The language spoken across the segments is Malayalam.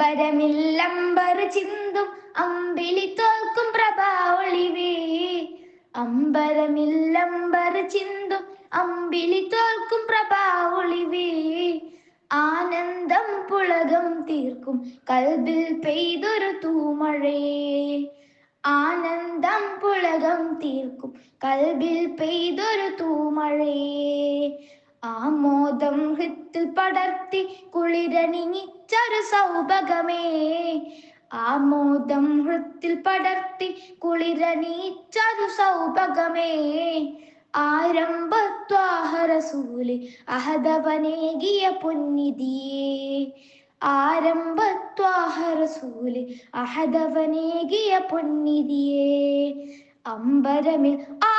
അമ്പരമില്ലമ്പർ ചിന്തും അമ്പിളി തോൽക്കും പ്രഭാവളിവേ അമ്പരമില്ലംബറു ചിന്തും അമ്പിളി തോൽക്കും പ്രഭാവളിവേ ആനന്ദം പുളകം തീർക്കും കൽബിൽ പെയ്തൊരു തൂമഴേ. ആനന്ദം പുളകം തീർക്കും കൽബിൽ പെയ്തൊരു തൂമഴേ. ആമോദം ഹൃത്തിൽ പടർത്തി കുളിരണിഞ്ഞിച്ചൊരു സൗഭഗമേ. ആമോദം ഹൃത്തിൽ പടർത്തി കുളിരണിയിച്ചൊരു സൗഭഗമേ. ആരംഭത്വാഹരസൂലി അഹദവനേകിയ പൊന്നിതിയേ. ആരംഭത്വാഹരസൂലി അഹദവനേകിയ പൊന്നിതിയേ. അമ്പരമിൽ ആ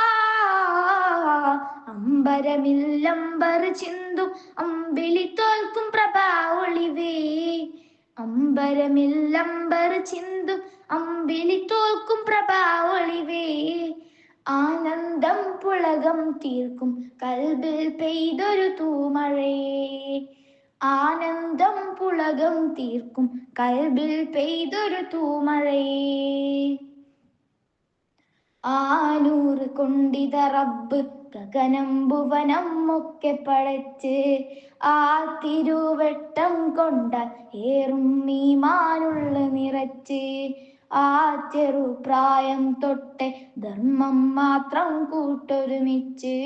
അമ്പരമില്ലമ്പർ ചിന്തും അമ്പിളി തോൽക്കും പ്രഭാ ഒളിവേ. അമ്പരമില്ലമ്പർ ചിന്തും അമ്പിളി തോൽക്കും പ്രഭാ ഒളിവേ. ആനന്ദം പുളകം തീർക്കും കൽബിൽ പെയ്തൊരു തൂമഴേ. ആനന്ദം പുളകം തീർക്കും കൽബിൽ പെയ്തൊരു തൂമഴേ. ആനൂറ് കൊണ്ടിത റബ്ബ് ഗഗനം ഭുവനം ഒക്കെ പഴച്ച് ആ തിരുവട്ടം കൊണ്ട ഏറും മീമാനുള്ള നിറച്ച് ആ ചെറുപ്രായം തൊട്ടെ ധർമ്മം മാത്രം കൂട്ടൊരുമിച്ച്.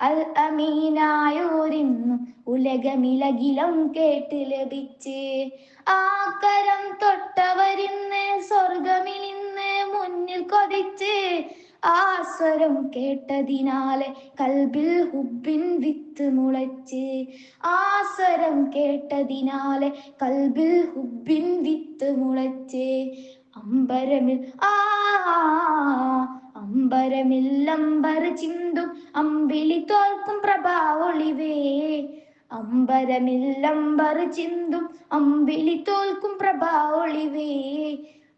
അൽ അമീനായോരിന്നു ഉലകമിലകിലം കേട്ട് ലഭിച്ച്. ആ കരം തൊട്ടവരിന്ന് സ്വർഗമിലിന്ന് മുന്നിൽ കൊതിച്ച് ആ സ്വരം കേട്ടതിനാലെ കൽബിൽ ഹുബിൻ വിത്ത് മുളച്ച്. ആ സ്വരം കേട്ടതിനാലെ കൽബിൽ ഹുബിൻ വിത്ത് മുളച്ച്. അമ്പരമിൽ ആ അമ്പരമില്ലംബര ചിന്തും അമ്പിളി തോൽക്കും പ്രഭാവൊളിവേ. അമ്പരമില്ലമ്പർ ചിന്തും അമ്പിളി തോൽക്കും പ്രഭാവൊളിവേ.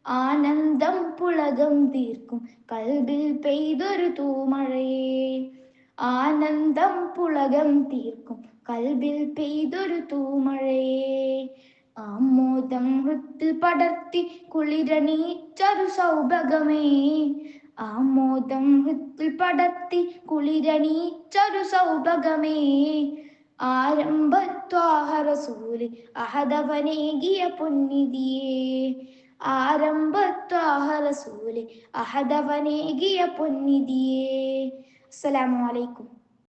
ആനന്ദം പുളകം തീർക്കും. കൽബിൽ പെയ്തൊരു തൂമഴയേ ആനന്ദം പുളകം തീർക്കും. കൽബിൽ പെയ്തൊരു തൂമഴയേ ആമോദം ഹൃത്തിൽ പടർത്തി കുളിരണീച്ചൊരു സൗഭഗമേ. ആമോദം ഹൃത്തിൽ പടർത്തി കുളിരണീച്ചൊരു സൗഭഗമേ. ആരംഭത്വാഹരസൂൽ അഹദവനേകിയ പൊന്നിതിയേ. ആരംഭത്വാഹരസൂൽ അഹദവനേകിയ പൊന്നിധിയേ അസ്സലാമു അലൈക്കും.